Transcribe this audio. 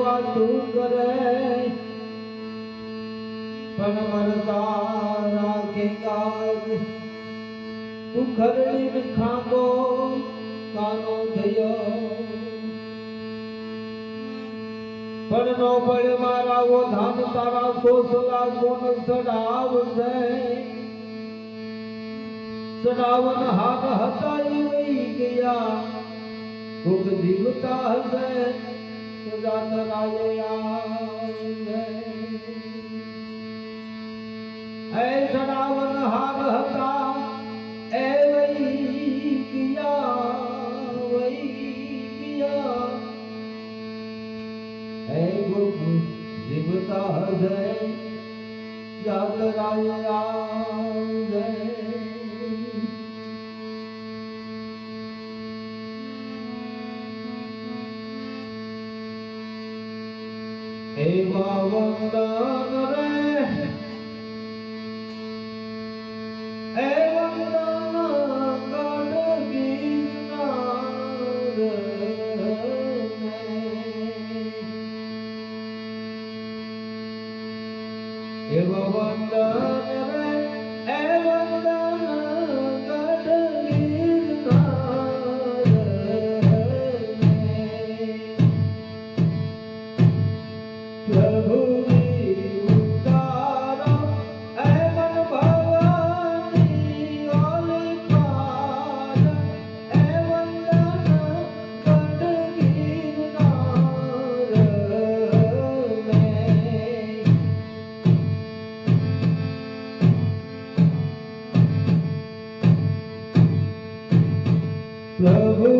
વાતું કરે. પણ મરતા રાખે કાગ ઉખરડી ખાંગો કાનો થયો પણ નો પડે મારા ઓ ધાન તારા સોસલા કોન સડાવશે સડાવન હાથ હતા ગયા. ભૂખ જીવતા હશે. સડાવન હાવ હતા એ વૈ કિયા વૈ કિયા હે ગુરુ જીવતા હૃદય જાગ રાયા એવા વંદન રે. એ વંદન કાઢી એવા વંદન प्रभु